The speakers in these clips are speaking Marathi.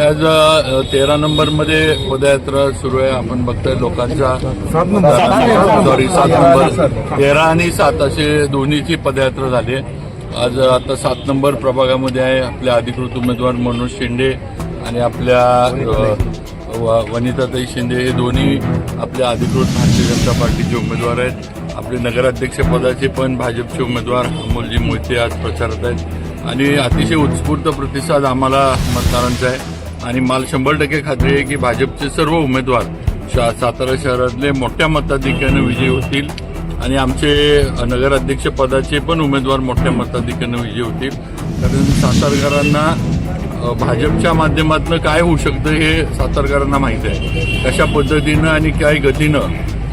आज तेरा नंबरमध्ये पदयात्रा सुरू आहे. आपण बघतोय लोकांचा सॉरी सात नंबर. तेरा आणि सात असे दोन्हीची पदयात्रा झाली आहे. आज आता सात नंबर प्रभागामध्ये आहे आपल्या अधिकृत उमेदवार मनोज शिंदे आणि आपल्या वनिताताई शिंदे. हे दोन्ही आपल्या अधिकृत भारतीय जनता पार्टीचे उमेदवार आहेत. आपले नगराध्यक्ष पदाचे पण भाजपचे उमेदवार अमोलजी मोहिते आज प्रचारात आहेत. आणि अतिशय उत्स्फूर्त प्रतिसाद आम्हाला मतदारांचा आहे. आणि मला शंभर टक्के खात्री आहे की भाजपचे सर्व उमेदवार शा सातारा शहरातले मोठ्या मताधिक्यानं विजयी होतील. आणि आमचे नगराध्यक्ष पदाचे पण उमेदवार मोठ्या मताधिक्यानं विजयी होतील. कारण सातारकरांना भाजपच्या माध्यमातून काय होऊ शकतं हे सातारकरांना माहीत आहे. कशा पद्धतीनं आणि काय गतीनं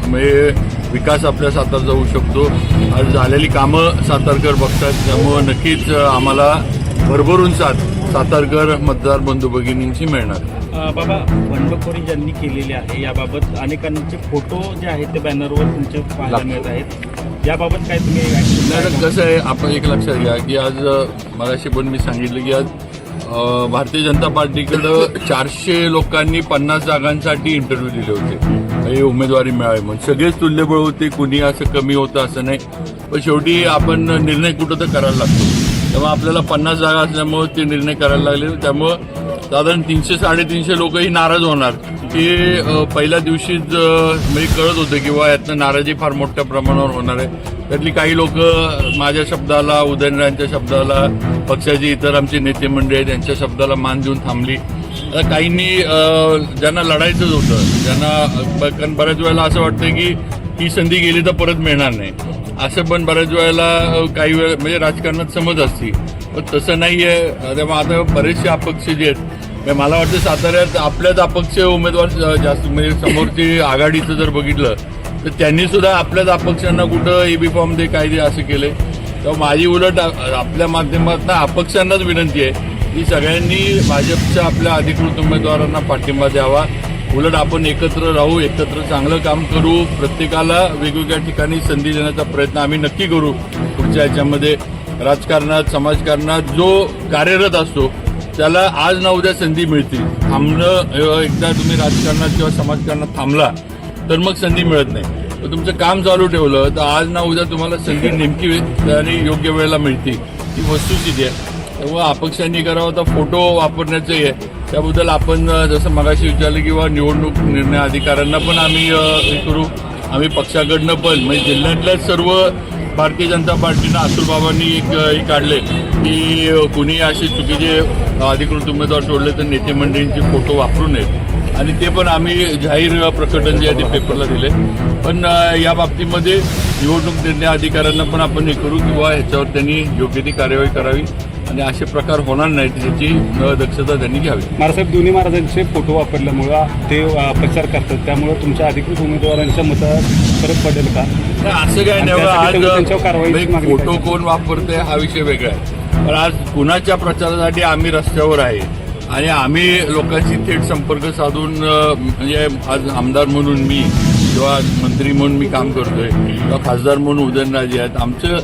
म्हणजे विकास आपल्या सातारचा होऊ शकतो. आज झालेली कामं सातारकर बघतात. त्यामुळं नक्कीच आम्हाला भरभरून साथ सातारकर मतदार बंधू भगिनींची मिळणार. अ, बाबा बंडखोरी ज्यांनी केलेली आहे याबाबत अनेकांचे फोटो जे आहेत ते बॅनरवर तुमचे पाहायला मिळत आहेत. याबाबत काय तुम्ही नाही कसं आहे आपण एक लक्षात घ्या की आज मगाशी पण मी सांगितलं की आज भारतीय जनता पार्टीकडं चारशे लोकांनी पन्नास जागांसाठी इंटरव्ह्यू दिले होते. हे उमेदवारी मिळावी म्हणून. सगळेच तुल्यबळ होते कुणी असं कमी होतं असं नाही. पण शेवटी आपण निर्णय कुठं तर करायला लागतो. तेव्हा आपल्याला पन्नास जागा असल्यामुळे ते निर्णय करायला लागले. त्यामुळं साधारण तीनशे साडेतीनशे लोकही नाराज होणार. ते पहिल्या दिवशीच मी म्हणजे कळत होतं किंवा यातनं नाराजी फार मोठ्या प्रमाणावर होणार आहे. त्यातली काही लोक माझ्या शब्दाला उदयनरायांच्या शब्दाला पक्षाचे इतर आमचे नेते मंडळी आहेत त्यांच्या शब्दाला मान देऊन थांबली. आता काहींनी ज्यांना लढायचंच होतं ज्यांना कारण बऱ्याच वेळेला असं वाटतं की ही संधी गेली तर परत मिळणार नाही. असं पण बऱ्याच वेळेला काही वेळ म्हणजे राजकारणात समज असते. पण तसं नाही आहे तेव्हा आता बरेचसे अपक्ष जे आहेत म्हणजे मला वाटतं साताऱ्यात आपल्याच अपक्ष उमेदवार जास्त म्हणजे समोरची आघाडीचं जर बघितलं तर त्यांनी सुद्धा आपल्याच अपक्षांना कुठं एबी फॉर्म दे काय दे असं केले तर माझी उलट आपल्या माध्यमातून अपक्षांनाच विनंती आहे की सगळ्यांनी भाजपच्या आपल्या अधिकृत उमेदवारांना पाठिंबा द्यावा. उलट आपण एकत्र राहू एकत्र चांगलं काम करू. प्रत्येकाला वेगवेगळ्या ठिकाणी संधी देण्याचा प्रयत्न आम्ही नक्की करू. पुढच्या याच्यामध्ये राजकारणात समाजकारणात जो कार्यरत असतो त्याला आज ना उद्या संधी मिळतील. थांबणं एकदा तुम्ही राजकारणात किंवा समाजकारणात थांबला तर मग संधी मिळत नाही. तर तुमचं काम चालू ठेवलं तर आज ना उद्या तुम्हाला संधी नेमकी आणि योग्य वेळेला मिळते ही वस्तुस्थिती आहे? तेव्हा अपक्षांनी करावं तर फोटो वापरण्याचं आहे. त्याबद्दल आपण जसं मगाशी विचारलं किंवा निवडणूक निर्णय अधिकाऱ्यांना पण आम्ही हे करू. आम्ही पक्षाकडनं पण म्हणजे जिल्ह्यातल्या सर्व भारतीय जनता पार्टीनं अतुलबाबांनी एक हे काढले की कुणी असे चुकीचे अधिकृत उमेदवार सोडले तर नेते मंडळींचे फोटो वापरू नयेत. आणि ते पण आम्ही जाहीर प्रकटन जे आहे ते पेपरला दिले पण या बाबतीमध्ये निवडणूक निर्णय अधिकाऱ्यांना पण आपण हे करू किंवा ह्याच्यावर त्यांनी योग्य ती कार्यवाही करावी. आणि असे प्रकार होणार नाहीत ह्याची दक्षता त्यांनी घ्यावी. महाराजसाहेब दोन्ही महाराजांचे फोटो वापरल्यामुळं ते प्रचार करतात. त्यामुळं तुमच्या अधिकृत उमेदवारांच्या मतात फरक पडेल का? असं काय नाही आज फोटो. कोण वापरते हा विषय वेगळा आहे. पण आज कुणाच्या प्रचारासाठी आम्ही रस्त्यावर आहे आणि आम्ही लोकांशी थेट संपर्क साधून म्हणजे आज आमदार म्हणून मी किंवा मंत्री म्हणून मी काम करतोय किंवा खासदार म्हणून उदयनराजे आहेत आमचं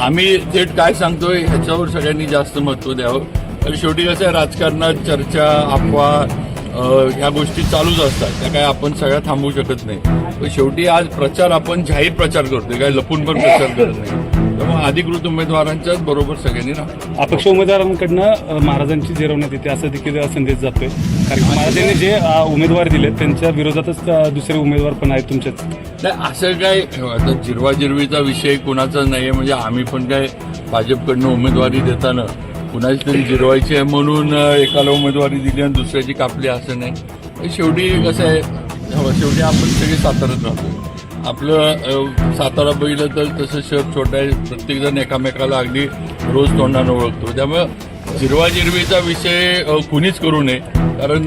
आम्ही थेट काय सांगतोय ह्याच्यावर सगळ्यांनी जास्त महत्त्व द्यावं. कारण शेवटी कसं आहे राजकारणात चर्चा अफवा ह्या गोष्टी चालूच असतात. त्या काय आपण सगळ्या थांबवू शकत नाही. पण शेवटी आज प्रचार आपण जाहीर प्रचार करतोय. काय लपून पण प्रचार करत नाही. त्यामुळे अधिकृत उमेदवारांच्याच बरोबर सगळ्यांनी राहा. अपक्ष उमेदवारांकडनं महाराजांची जिरवण्यात येते. असं देखील संदेश जातोय. कारण की महाराजांनी जे उमेदवार दिले त्यांच्या विरोधातच दुसरे उमेदवार पण आहेत तुमच्याच नाही असं काय आता जिरवाजिरवीचा विषय कुणाचा नाही आहे म्हणजे आम्ही पण काय भाजपकडनं उमेदवारी देताना कुणाची तरी जिरवायची आहे म्हणून एकाला उमेदवारी दिली आणि दुसऱ्याची कापली असं नाही. शेवटी कसं आहे हो, शेवटी आपण सगळे साताऱ्यात राहतो. आपलं सातारा बघितलं तर तसं शहर छोटं आहे. प्रत्येकजण एकामेकाला अगदी रोज तोंडानं ओळखतो. त्यामुळं जिरवाजिरवीचा विषय कुणीच करू नये. कारण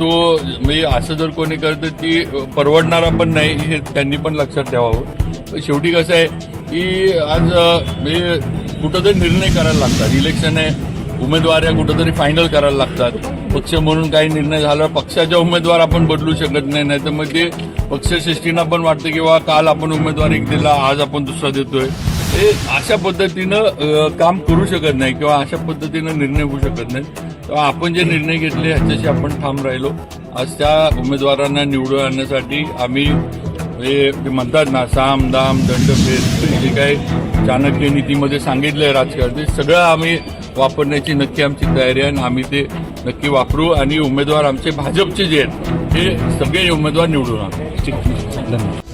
तो म्हणजे असं जर कोणी करतं ती परवडणारा पण नाही हे त्यांनी पण लक्षात ठेवावं. शेवटी कसं आहे की आज म्हणजे कुठंतरी निर्णय करायला लागतात. इलेक्शन आहे उमेदवार या कुठंतरी फायनल करायला लागतात. पक्ष म्हणून काही निर्णय झाला पक्षाच्या उमेदवार आपण बदलू शकत नाही नाही तर मग ते पक्षश्रेष्ठींना पण वाटतं की वा काल आपण उमेदवार एक दिला आज आपण दुसरा देतोय. हे अशा पद्धतीनं काम करू शकत नाही किंवा अशा पद्धतीनं निर्णय होऊ शकत नाही. तेव्हा आपण जे निर्णय घेतले ह्याच्याशी आपण ठाम राहिलो. आज त्या उमेदवारांना निवडून आणण्यासाठी आम्ही हे म्हणतात ना साम दाम दंडभेद जे काही चाणक्य नीतीमध्ये सांगितलं राजकारण. ते सगळं आम्ही वापरण्याची नक्की आमची तयारी आहे आणि आम्ही ते नक्की वापरू आणि उमेदवार आमचे भाजपचे जे आहेत ते सगळे उमेदवार निवडून आणू. धन्यवाद.